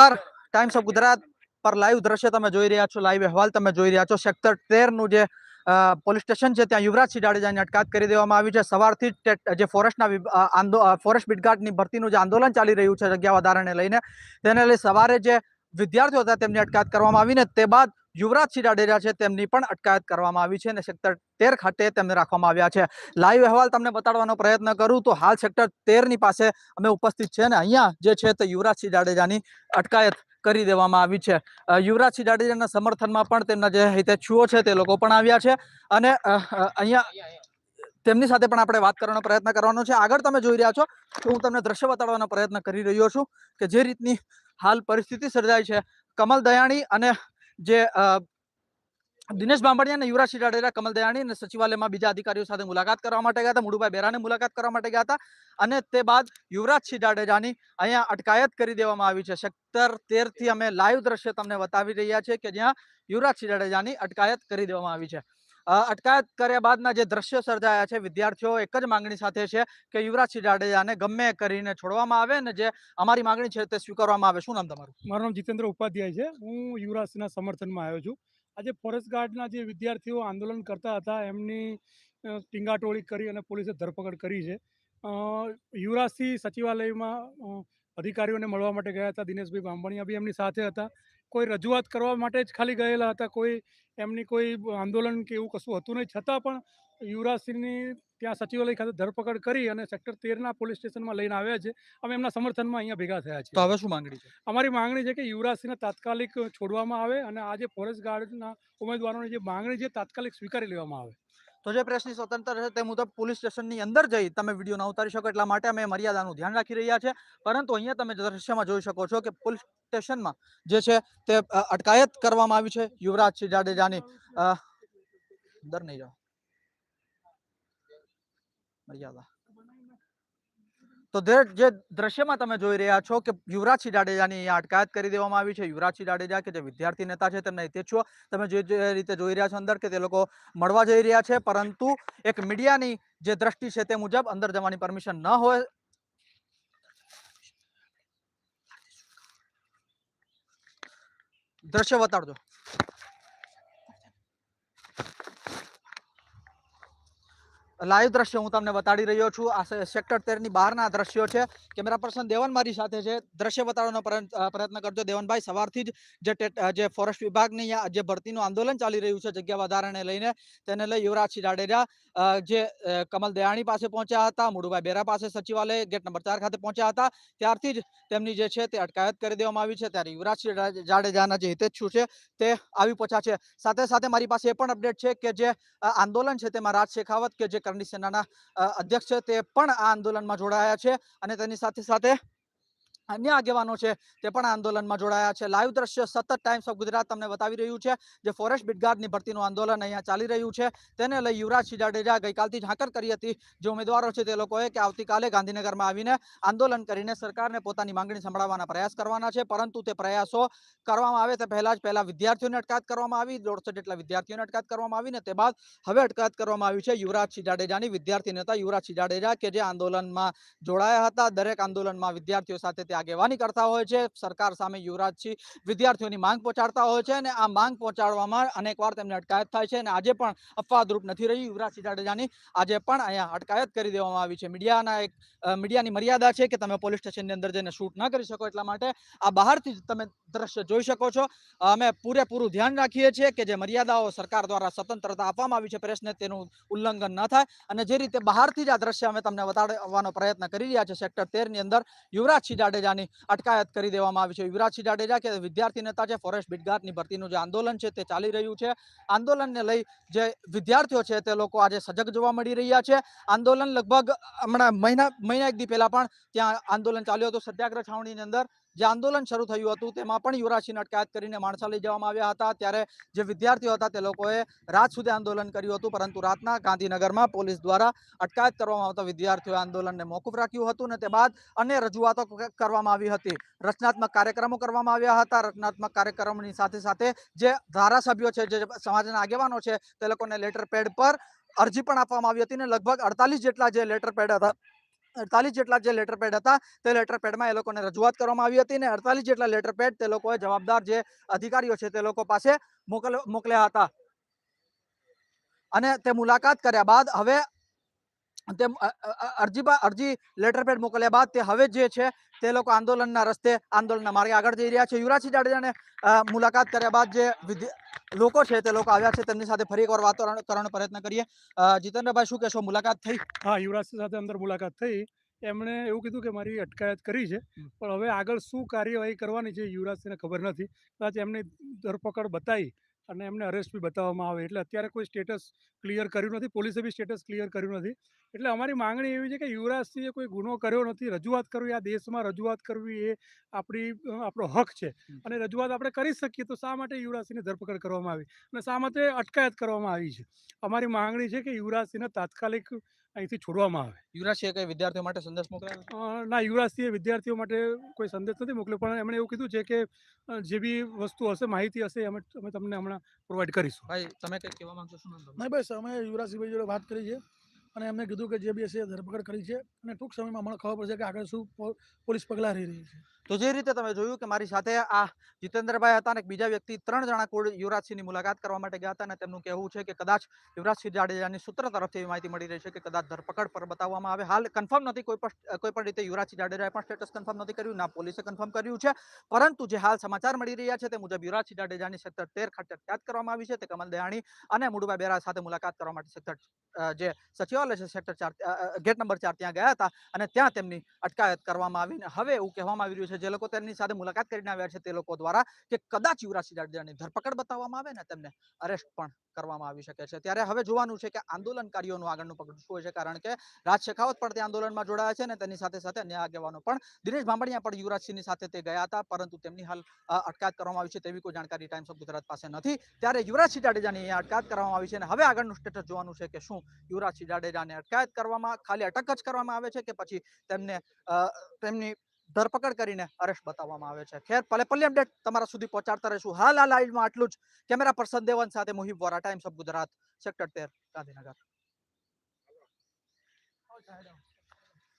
Times of Gujarat પર live દ્રશ્ય તમે જોઈ રહ્યા છો લાઈવ અહેવાલ તમે જોઈ રહ્યા છો. સેક્ટર તેરનું જે પોલીસ સ્ટેશન છે, ત્યાં યુવરાજસિંહ જાડેજાની અટકાત કરી દેવામાં આવી છે. સવારથી જે ફોરેસ્ટના આંદો ફોરેસ્ટ બીટગાર્ડની ભરતીનું જે આંદોલન ચાલી રહ્યું છે જગ્યા વધારાને લઈને, તેને લઈ સવારે જે વિદ્યાર્થીઓ હતા, તેમની અટકાત કરવામાં આવીને તે બાદ યુવરાજસિંહ જાડેજા છે, તેમની પણ અટકાયત કરવામાં આવી છે અને સેક્ટર તેર ખાતે તેમને રાખવામાં આવ્યા છે. લાઈવ અહેવાલ તમને બતાડવાનો પ્રયત્ન કરું તો હાલ સેક્ટર તેરની પાસે અમે ઉપસ્થિત છે અને અહીંયા જે છે તે યુવરાજસિંહ જાડેજાની અટકાયત કરી દેવામાં આવી છે. યુવરાજ યુવરાજસિંહ જાડેજાના સમર્થનમાં પણ તેમના જે હિતેચ્છુઓ છે તે લોકો પણ આવ્યા છે અને અહીંયા તેમની સાથે પણ આપણે વાત કરવાનો પ્રયત્ન કરવાનો છે. આગળ તમે જોઈ રહ્યા છો તો હું તમને દ્રશ્ય બતાડવાનો પ્રયત્ન કરી રહ્યો છું કે જે રીતની હાલ પરિસ્થિતિ સર્જાય છે. કમલ દયાણી અને જે દિનેશ બાંભણિયા અને યુવરાજસિંહ જાડેજા, કમલ દયાણી અને સચિવાલયમાં બીજા અધિકારીઓ સાથે મુલાકાત કરવા માટે ગયા હતા. મુડુભાઈ બેરાને મુલાકાત કરવા માટે ગયા હતા અને તે બાદ યુવરાજ સિંહ જાડેજાની અહીંયા અટકાયત કરી દેવામાં આવી છે. સેક્ટર તેરથી અમે લાઈવ દ્રશ્ય તમને બતાવી રહ્યા છે કે જ્યાં યુવરાજસિંહ જાડેજાની અટકાયત કરી દેવામાં આવી છે. અટકાયત કર્યા બાદના જે દ્રશ્યો સર્જાયા છે, વિદ્યાર્થીઓ એક જ માંગણી સાથે છે કે યુવરાજસિંહ જાડેજાને ગમે કરીને છોડવામાં આવે ને જે અમારી માંગણી છે તે સ્વીકારવામાં આવે. શું નામ તમારું? મારું નામ જીતેન્દ્ર ઉપાધ્યાય છે. હું યુવરાજસિંહના સમર્થનમાં આવ્યો છું. આજે ફોરેસ્ટ ગાર્ડના જે વિદ્યાર્થીઓ આંદોલન કરતા હતા, એમની ટીંગાટોળી કરી અને પોલીસે ધરપકડ કરી છે. યુવરાજસિંહ સચિવાલયમાં અધિકારીઓને મળવા માટે ગયા હતા. દિનેશભાઈ બાંભણિયા બી એમની સાથે હતા. કોઈ રજૂઆત કરવા માટે જ ખાલી ગયેલા હતા? કોઈ એમની કોઈ આંદોલન કે એવું કશું હતું નહીં. છતાં પણ યુવરાજસિંહની ત્યાં સચિવાલય ખાતે ધરપકડ કરી અને સેક્ટર તેરના પોલીસ સ્ટેશનમાં લઈને આવ્યા છે. અમે એમના સમર્થનમાં અહીંયા ભેગા થયા તો હવે શું માંગણી છે? અમારી માંગણી છે કે યુવરાજસિંહને તાત્કાલિક છોડવામાં આવે અને આ જે ફોરેસ્ટ ગાર્ડના ઉમેદવારોની જે માંગણી છે તાત્કાલિક સ્વીકારી લેવામાં આવે. તો જે પ્રેસની સ્વતંત્ર છે તે મુજબ પોલીસ સ્ટેશનની અંદર જઈ તમે વીડિયો ના ઉતારી શકો એટલા માટે અમે મર્યાદાનું ધ્યાન રાખી રહ્યા છે. પરંતુ અહીંયા તમે દ્રશ્યમાં જોઈ શકો છો કે પોલીસ સ્ટેશનમાં જે છે તે અટકાયત કરવામાં આવી છે. યુવરાજસિંહ જાડેજાની અંદર નહીં જાઓ. મર્યાદા. તો જે દ્રશ્યમાં તમે જોઈ રહ્યા છો કે યુવરાજસિંહ જાડેજાની અહીંયા અટકાયત કરી દેવામાં આવી છે. યુવરાજસિંહ જાડેજા કે જે વિદ્યાર્થી નેતા છે તેમના હિતેચ્છુઓ તમે જે રીતે જોઈ રહ્યા છો અંદર કે તે લોકો મળવા જઈ રહ્યા છે, પરંતુ એક મીડિયાની જે દ્રષ્ટિ છે તે મુજબ અંદર જવાની પરમિશન ન હોય. દ્રશ્ય બતાડજો. લાઈવ દ્રશ્ય હું તમને બતાડી રહ્યો છું. આ સેક્ટર તેરની બહારના દ્રશ્યો છે. કેમેરા પર્સન દેવન મારી સાથે છે. દ્રશ્ય બતાડવાનો પ્રયત્ન કરજો. દેવનભાઈ, સવારથી જ જે ફોરેસ્ટ વિભાગની જે ભરતીનું આંદોલન ચાલી રહ્યું છે, જગ્યા વધારાને લઈને, તેને લઈ યુવરાજસિંહ જાડેજા જે કમલ દયાણી પાસે પહોંચ્યા હતા, મુડુભાઈ બેરા પાસે સચિવાલય ગેટ નંબર ચાર ખાતે પહોંચ્યા હતા, ત્યારથી જ તેમની જે છે તે અટકાયત કરી દેવામાં આવી છે. ત્યારે યુવરાજસિંહ જાડેજાના જે હિતેચ્છુ છે તે આવી પહોંચ્યા છે. સાથે સાથે મારી પાસે એ પણ અપડેટ છે કે જે આંદોલન છે તેમાં રાજ શેખાવત કે જે સેનાના અધ્યક્ષ તે પણ આ આંદોલનમાં જોડાયા છે અને તેની સાથે સાથે અન્ય આગેવાનો છે તે પણ આંદોલનમાં જોડાયા છે. લાઈવ દ્રશ્ય સતત ટાઈમ્સ ઓફ ગુજરાત તમને બતાવી રહ્યું છે, જે ફોરેસ્ટ બિટગાર્ડની ભરતીનું આંદોલન અહીંયા ચાલી રહ્યું છે. તેને લઈ યુવરાજસિંહ જાડેજા ગઈકાલથી ઝાંકર કરી હતી. જે ઉમેદવારો છે તે લોકોએ કે આવતીકાલે ગાંધીનગરમાં આવીને આંદોલન કરીને સરકારને પોતાની માંગણી સંભળાવવાના પ્રયાસ કરવાના છે, પરંતુ તે પ્રયાસો કરવામાં આવે તે પહેલાં જ પહેલાં વિદ્યાર્થીઓને અટકાયત કરવામાં આવી, દોઢસો જેટલા વિદ્યાર્થીઓને અટકાયત કરવામાં આવી ને તે બાદ હવે અટકાયત કરવામાં આવી છે યુવરાજસિંહ જાડેજાની વિદ્યાર્થી નેતા યુવરાજસિંહ જાડેજા કે જે આંદોલનમાં જોડાયા હતા. દરેક આંદોલનમાં વિદ્યાર્થીઓ સાથે તે આગેવાની કરતા હોય છે, સરકાર સામે યુવરાજસિંહ વિદ્યાર્થીઓની માંગ પહોંચાડતા હોય છે અને આ માંગ પહોંચાડવામાં અનેકવાર તેમને અટકાયત થાય છે અને આજે પણ અપવાદરૂપ નથી રહી. યુવરાજસિંહ જાડેજાની આજે પણ અહીંયા અટકાયત કરી દેવામાં આવી છે. મીડિયાના એક મીડિયાની મર્યાદા છે કે તમે પોલીસ સ્ટેશનની અંદર જઈને શૂટ ન કરી શકો એટલા માટે આ બહારથી તમે દ્રશ્ય જોઈ શકો છો. અમે પૂરેપૂરું ધ્યાન રાખીએ છીએ કે જે મર્યાદાઓ સરકાર દ્વારા સ્વતંત્રતા આપવામાં આવી છે પ્રેસને તેનું ઉલ્લંઘન ન થાય અને જે રીતે બહારથી જ આ દ્રશ્ય અમે તમને બતાડવાનો પ્રયત્ન કરી રહ્યા છે સેક્ટર તેરની અંદર. યુવરાજસિંહ જાડેજાની અટકાયત કરી દેવામાં આવી છે. યુવરાજસિંહ જાડેજા કે વિદ્યાર્થી નેતા છે, ફોરેસ્ટ બિટગાર્ડની ભરતીનું જે આંદોલન છે તે ચાલી રહ્યું છે. આંદોલનને લઈ જે વિદ્યાર્થીઓ છે તે લોકો આજે સજગ જોવા મળી રહ્યા છે. આંદોલન લગભગ હમણાં મહિના મહિના એક દી પહેલા પણ ત્યાં આંદોલન ચાલ્યું હતું. સત્યાગ્રહ છાવણીની અંદર જે આંદોલન શરૂ થયું હતું, તેમાં પણ યુવરાજસિંહને અટકાયત કરીને માણસા લઈ જવામાં આવ્યા હતા. ત્યારે જે વિદ્યાર્થીઓ હતા, તે લોકોએ રાત સુધી આંદોલન કર્યું હતું, પરંતુ રાતના ગાંધીનગરમાં પોલીસ દ્વારા અટકાયત કરવામાં આવતા વિદ્યાર્થીઓએ આંદોલનને મોકૂફ રાખ્યું હતું અને તે બાદ અન્ય રજૂઆતો કરવામાં આવી હતી. રચનાત્મક કાર્યક્રમો કરવામાં આવ્યા હતા. રચનાત્મક કાર્યક્રમોની સાથે સાથે જે ધારાસભ્યો છે, જે સમાજના આગેવાનો છે, તે લોકોને લેટર પેડ પર અરજી પણ આપવામાં આવી હતી ને લગભગ અડતાલીસ જેટલા જે લેટર પેડ હતા અડતાલીસ જેટલા જે લેટર પેડ હતા, તે લેટર પેડમાં એ લોકોને રજૂઆત કરવામાં આવી હતી અને અડતાલીસ જેટલા લેટર પેડ તે લોકોએ જવાબદાર જે અધિકારીઓ છે તે લોકો પાસે મોકલ, મોકલ્યા હતા. અને તે મુલાકાત કર્યા બાદ હવે તે અરજી અરજી લેટર પેડ મોકલ્યા બાદ તે હવે જે છે તે લોકો આંદોલનના રસ્તે આંદોલનના માર્ગે આગળ જઈ રહ્યા છે. યુવરાજસિંહ જાડેજાને મુલાકાત કર્યા બાદ જે લોકો છે તે લોકો આવ્યા છે તેમની સાથે ફરી એકવાર વાતો કરવાનો પ્રયત્ન કરીએ. જીતેન્દ્રભાઈ શું કહેશો? મુલાકાત થઈ? હા યુવરાજસિંહ સાથે અંદર મુલાકાત થઈ. એમણે એવું કીધું કે મારી અટકાયત કરી છે પણ હવે આગળ શું કાર્યવાહી કરવાની છે યુવરાજસિંહને ખબર નથી. કદાચ એમની ધરપકડ બતાવી અને એમને અરેસ્ટ બી બતાવવામાં આવે. એટલે અત્યારે કોઈ સ્ટેટસ ક્લિયર કર્યું નથી. પોલીસે બી સ્ટેટસ ક્લિયર કર્યું નથી. એટલે અમારી માંગણી એવી છે કે યુવરાજસિંહે કોઈ ગુનો કર્યો નથી. રજૂઆત કરવી આ દેશમાં રજૂઆત કરવી એ આપણી આપણો હક છે. અને રજૂઆત આપણે કરી શકીએ તો શા માટે યુવરાજસિંહની ધરપકડ કરવામાં આવી? અને શા માટે અટકાયત કરવામાં આવી છે? અમારી માંગણી છે કે યુવરાજસિંહને તાત્કાલિક અહીંથી છોડવામાં આવે. યુવરાજસિંહે કઈ વિદ્યાર્થીઓ માટે સંદેશ મોકલ્યો ના યુવરાજસિંહે વિદ્યાર્થીઓ માટે કોઈ સંદેશ નથી મોકલ્યો પણ એમણે એવું કીધું છે કે જે બી વસ્તુ હશે માહિતી હશે અમે અમે તમને હમણાં પ્રોવાઈડ કરીશું. ભાઈ તમે કંઈ કહેવા માંગશો? શું? નહીં બસ અમે યુવરાજસિંહભાઈ જોડે વાત કરી છે અને એમને કીધું કે જે બી હશે એ ધરપકડ કરી છે અને ટૂંક સમયમાં અમને ખબર પડશે કે આગળ શું પોલીસ પગલાં રહી રહી છે. તો જે રીતે તમે જોયું કે મારી સાથે આ જીતેન્દ્રભાઈ હતા અને બીજા વ્યક્તિ ત્રણ જણા કુળ યુવરાજસિંહની મુલાકાત કરવા માટે ગયા હતા અને તેમનું કહેવું છે કે કદાચ યુવરાજસિંહ જાડેજાની સૂત્ર તરફથી માહિતી મળી રહી છે કે કદાચ ધરપકડ પર બતાવવામાં આવે. હાલ કન્ફર્મ નથી કોઈ પણ કોઈ પણ રીતે યુવરાજસિંહ જાડેજાએ પણ સ્ટેટસ કન્ફર્મ નથી કર્યું, ના પોલીસે કન્ફર્મ કર્યું છે. પરંતુ જે હાલ સમાચાર મળી રહ્યા છે તે મુજબ યુવરાજસિંહ જાડેજાની સેક્ટર તેર ખાતે અટકાયત કરવામાં આવી છે. તે કમલ દયાણી અને મુડુભાઈ બેરા સાથે મુલાકાત કરવા માટે સેક્ટર જે સચિવાલય છે સેક્ટર ચાર ગેટ નંબર ચાર ત્યાં ગયા હતા અને ત્યાં તેમની અટકાયત કરવામાં આવી હવે એવું કહેવામાં આવી રહ્યું છે જે લોકો તેમની સાથે મુલાકાત કરીને આવ્યા છે તે લોકો દ્વારા કે કદાચ યુવરાજસિંહ જાડેજાની ધરપકડ બતાવવામાં આવે ને તેમને અરેસ્ટ પણ કરવામાં આવી શકે છે. ત્યારે હવે જોવાનું છે કે આંદોલનકારીઓનું આગળનું પગલું શું હોય છે કારણ કે રાજ શેખાવત પણ તે આંદોલનમાં જોડાયા છે અને તેની સાથે સાથે અન્ય આગેવાનો પણ દિનેશ ભાંભણિયા પણ યુવરાજસિંહની સાથે તે ગયા હતા, પરંતુ તેમની હાલ અટકાયત કરવામાં આવી છે તેવી કોઈ જાણકારી ટાઈમ્સ ઓફ ગુજરાત પાસે નથી. ત્યારે યુવરાજસિંહ જાડેજાની અટકાયત કરવામાં આવી છે અને હવે આગળનું સ્ટેટસ જોવાનું છે કે શું યુવરાજસિંહ જાડેજાને અટકાયત કરવામાં, ખાલી અટક જ કરવામાં આવે છે કે પછી તેમને તેમની ધરપકડ કરીને અરેસ્ટ બતાવવામાં આવે છે. ખેર પલે પલ્લી અપડેટ તમારા સુધી પહોંચાડતા રહીશું. હાલ આ લાઈવમાં આટલું જ. કેમેરા પર્સન દેવન સાથે Mohib Vora Times of Gujarat sector તેર, ગાંધીનગર.